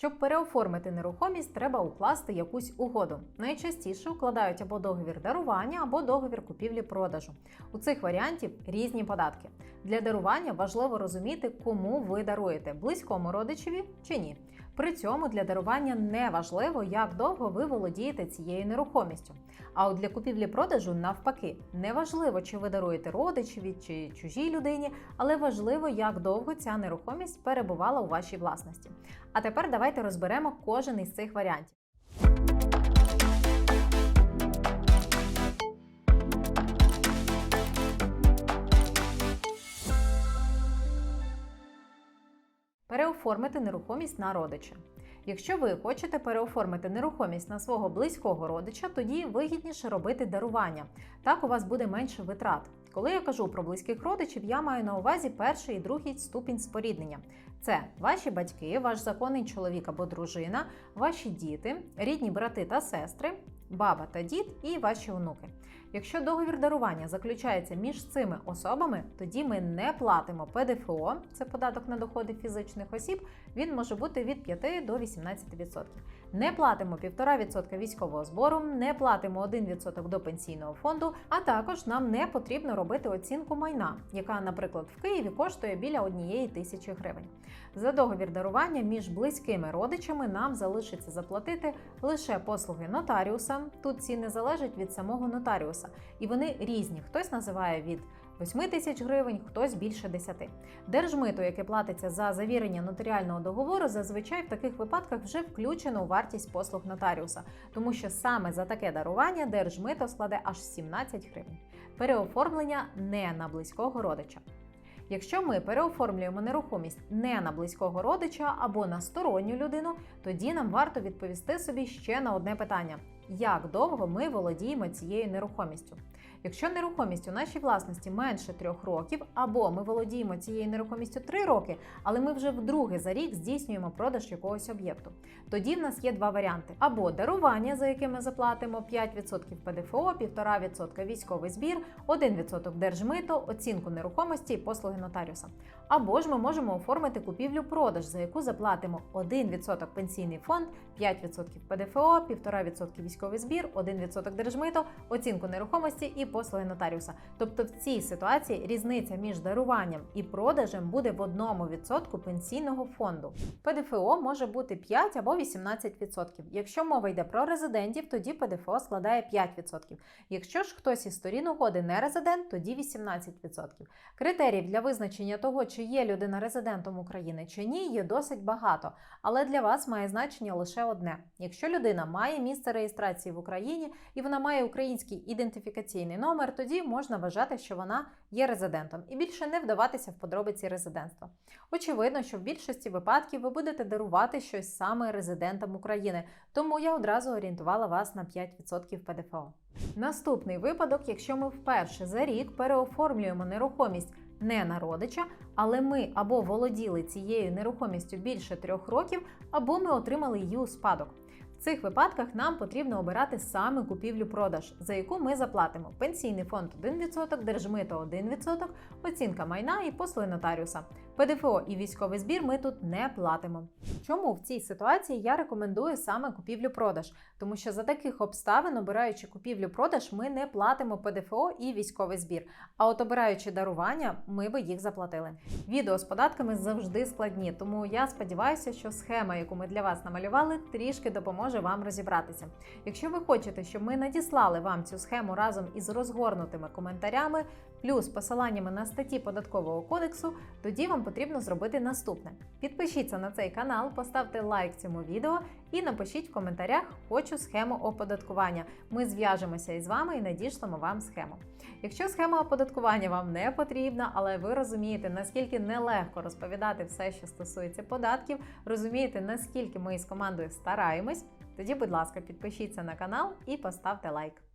Щоб переоформити нерухомість, треба укласти якусь угоду. Найчастіше укладають або договір дарування, або договір купівлі-продажу. У цих варіантів різні податки. Для дарування важливо розуміти, кому ви даруєте близькому родичеві чи ні. При цьому для дарування не важливо, як довго ви володієте цією нерухомістю. А от для купівлі-продажу навпаки, не важливо, чи ви даруєте родичеві чи чужій людині, але важливо, як довго ця нерухомість перебувала у вашій власності. А тепер давайте розберемо кожен із цих варіантів. Переоформити нерухомість на родича. Якщо ви хочете переоформити нерухомість на свого близького родича, тоді вигідніше робити дарування. Так у вас буде менше витрат. Коли я кажу про близьких родичів, я маю на увазі перший і другий ступінь споріднення. Це ваші батьки, ваш законний чоловік або дружина, ваші діти, рідні брати та сестри, баба та дід і ваші онуки. Якщо договір дарування заключається між цими особами, тоді ми не платимо ПДФО, це податок на доходи фізичних осіб, він може бути від 5 до 18%. Не платимо 1,5% військового збору, не платимо 1% до пенсійного фонду, а також нам не потрібно робити оцінку майна, яка, наприклад, в Києві коштує біля однієї тисячі гривень. За договір дарування між близькими родичами нам залишиться заплатити лише послуги нотаріуса. Тут ціни залежать від самого нотаріуса, і вони різні. Хтось називає від 8 тисяч гривень, хтось більше 10. Держмито, яке платиться за завірення нотаріального договору, зазвичай в таких випадках вже включено у вартість послуг нотаріуса, тому що саме за таке дарування держмито складе аж 17 гривень. Переоформлення не на близького родича. Якщо ми переоформлюємо нерухомість не на близького родича або на сторонню людину, тоді нам варто відповісти собі ще на одне питання: як довго ми володіємо цією нерухомістю? Якщо нерухомість у нашій власності менше трьох років, або ми володіємо цією нерухомістю три роки, але ми вже вдруге за рік здійснюємо продаж якогось об'єкту, тоді в нас є два варіанти: або дарування, за яке ми заплатимо 5% ПДФО, 1,5% військовий збір, 1% держмито, оцінку нерухомості і послуги нотаріуса. Або ж ми можемо оформити купівлю-продаж, за яку заплатимо 1% пенсійний фонд, 5% ПДФО, 1,5% військовий збір, 1% держмито, оцінку нерухомості і послуги нотаріуса. Тобто в цій ситуації різниця між даруванням і продажем буде в 1% пенсійного фонду. ПДФО може бути 5 або 18%. Якщо мова йде про резидентів, тоді ПДФО складає 5%. Якщо ж хтось із сторін угоди не резидент, тоді 18%. Критеріїв для визначення того, чи є людина резидентом України чи ні, є досить багато, але для вас має значення лише одне: якщо людина має місце реєстрації в Україні і вона має український ідентифікаційний номер, тоді можна вважати, що вона є резидентом, і більше не вдаватися в подробиці резидентства. Очевидно, що в більшості випадків ви будете дарувати щось саме резидентам України, тому я одразу орієнтувала вас на 5% ПДФО. Наступний випадок, якщо ми вперше за рік переоформлюємо нерухомість не на родича, але ми або володіли цією нерухомістю більше трьох років, або ми отримали її у спадок. В цих випадках нам потрібно обирати саме купівлю-продаж, за яку ми заплатимо пенсійний фонд 1%, держмито 1%, оцінка майна і послуги нотаріуса. ПДФО і військовий збір ми тут не платимо. Чому в цій ситуації я рекомендую саме купівлю-продаж? Тому що за таких обставин, обираючи купівлю-продаж, ми не платимо ПДФО і військовий збір. А от обираючи дарування, ми би їх заплатили. Відео з податками завжди складні, тому я сподіваюся, що схема, яку ми для вас намалювали, трішки допоможе вам розібратися. Якщо ви хочете, щоб ми надіслали вам цю схему разом із розгорнутими коментарями, плюс посиланнями на статті податкового кодексу, тоді вам потрібно зробити наступне: підпишіться на цей канал, поставте лайк цьому відео і напишіть в коментарях Хочу схему оподаткування. Ми зв'яжемося із вами і надішлемо вам схему. Якщо схема оподаткування вам не потрібна, але ви розумієте, наскільки нелегко розповідати все, що стосується податків, розумієте, наскільки ми із командою стараємось, тоді, будь ласка, підпишіться на канал і поставте лайк.